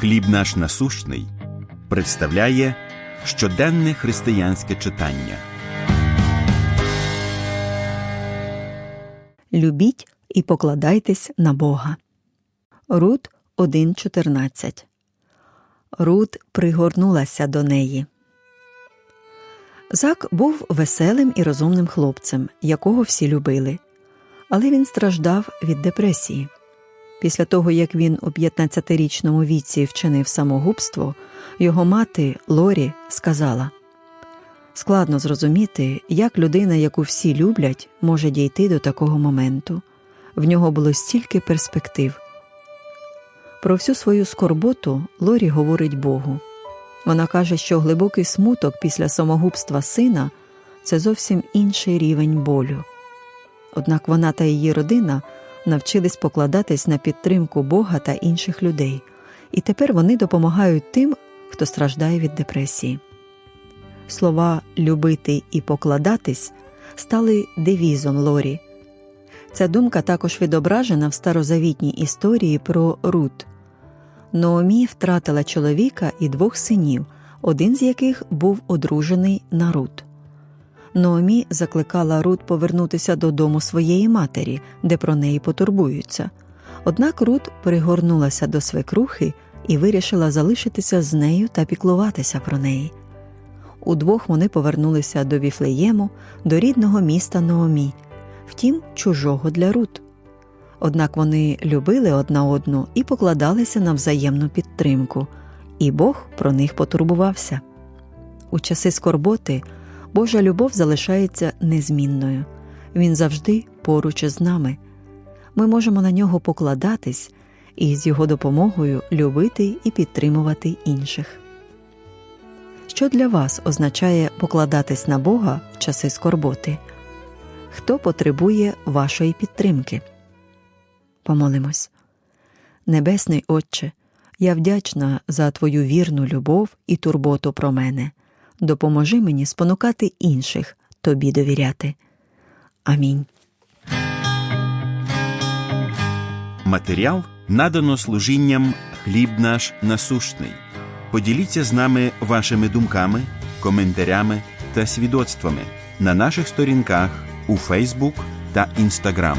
Хліб наш насущний представляє щоденне християнське читання. Любіть і покладайтесь на Бога. Рут 1.14 Рут пригорнулася до неї. Зак був веселим і розумним хлопцем, якого всі любили, але він страждав від депресії. Після того, як він у 15-річному віці вчинив самогубство, його мати Лорі сказала складно зрозуміти, як людина, яку всі люблять, може дійти до такого моменту. В нього було стільки перспектив. Про всю свою скорботу Лорі говорить Богу. Вона каже, що глибокий смуток після самогубства сина це зовсім інший рівень болю. Однак вона та її родина навчились покладатись на підтримку Бога та інших людей, і тепер вони допомагають тим, хто страждає від депресії. Слова любити і покладатись стали девізом Лорі. Ця думка також відображена в старозавітній історії про Рут. Ноомі втратила чоловіка і двох синів, один з яких був одружений на Рут. Ноомі закликала Рут повернутися додому своєї матері, де про неї потурбуються. Однак Рут пригорнулася до свекрухи і вирішила залишитися з нею та піклуватися про неї. Удвох вони повернулися до Віфлеєму, до рідного міста Ноомі, втім, чужого для Рут. Однак вони любили одна одну і покладалися на взаємну підтримку, і Бог про них потурбувався. У часи скорботи Божа любов залишається незмінною, Він завжди поруч із нами. Ми можемо на нього покладатись і з його допомогою любити і підтримувати інших. Що для вас означає покладатись на Бога в часи скорботи? Хто потребує вашої підтримки? Помолимось. Небесний Отче, я вдячна за Твою вірну любов і турботу про мене. Допоможи мені спонукати інших Тобі довіряти. Амінь. Матеріал надано служінням хліб наш насущний. Поділіться з нами вашими думками, коментарями та свідоцтвами на наших сторінках у Фейсбук та Інстаграм.